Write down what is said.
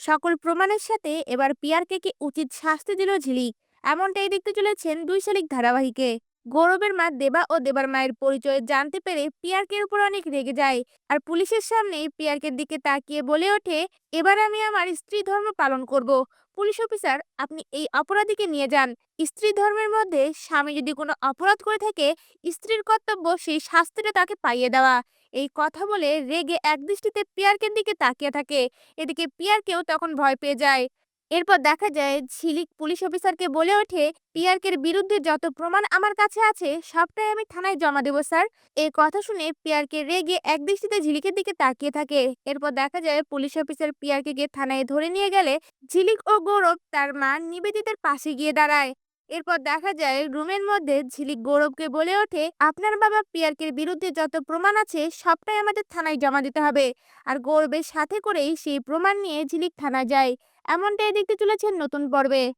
সকল প্রমাণের সাথে এবার পিয়ারকে কি উচিত শাস্তি দিল ঝিলিক এমনটাই দেখতে চলেছেন দুই শালিক ধারাবাহিকে। গৌরবের মা দেবা ও দেবার মায়ের পরিচয় জানতে পেরে পিয়ারকের উপর অনেক রেগে যায়। আর পুলিশের সামনেই পিয়ারকের দিকে তাকিয়ে বলে ওঠে, এবার আমি আমার স্ত্রী ধর্ম পালন করব। পুলিশ অফিসার, আপনি এই অপরাধীকে নিয়ে যান। স্ত্রী ধর্মের মধ্যে স্বামী যদি কোনো অপরাধ করে থাকে, স্ত্রীর কর্তব্য সেই শাস্তিটা তাকে পাইয়ে দেওয়া। এই কথা বলে রেগে একদৃষ্টিতে পিয়ারকের দিকে তাকিয়ে থাকে। এদিকে পিয়ারকেও তখন ভয় পেয়ে যায়। এরপর দেখা যায়, ঝিলিক পুলিশ অফিসারকে বলে ওঠে, পিয়ারকের বিরুদ্ধে যত প্রমাণ আমার কাছে আছে, সবটাই আমি থানায় জমা দেবো, স্যার। এই কথা শুনে পিয়ারকে রেগে একদৃষ্টিতে ঝিলিকের দিকে তাকিয়ে থাকে। এরপর দেখা যায়, পুলিশ অফিসার পিয়ারকে গিয়ে থানায় ধরে নিয়ে গেলে, ঝিলিক ও গৌরব তার মা নিবেদিতার পাশে গিয়ে দাঁড়ায়। এরপর দেখা যায় রুমের মধ্যে ঝিলিক গৌরবকে বলে ওঠে, আপনার বাবা পিয়ারকের বিরুদ্ধে যত প্রমাণ আছে, সবটাই আমাদের থানায় জমা দিতে হবে। আর গৌরবের সাথে করেই সেই প্রমাণ নিয়ে ঝিলিক থানা যায়। এমনটাই দেখতে চলেছেন নতুন পর্বে।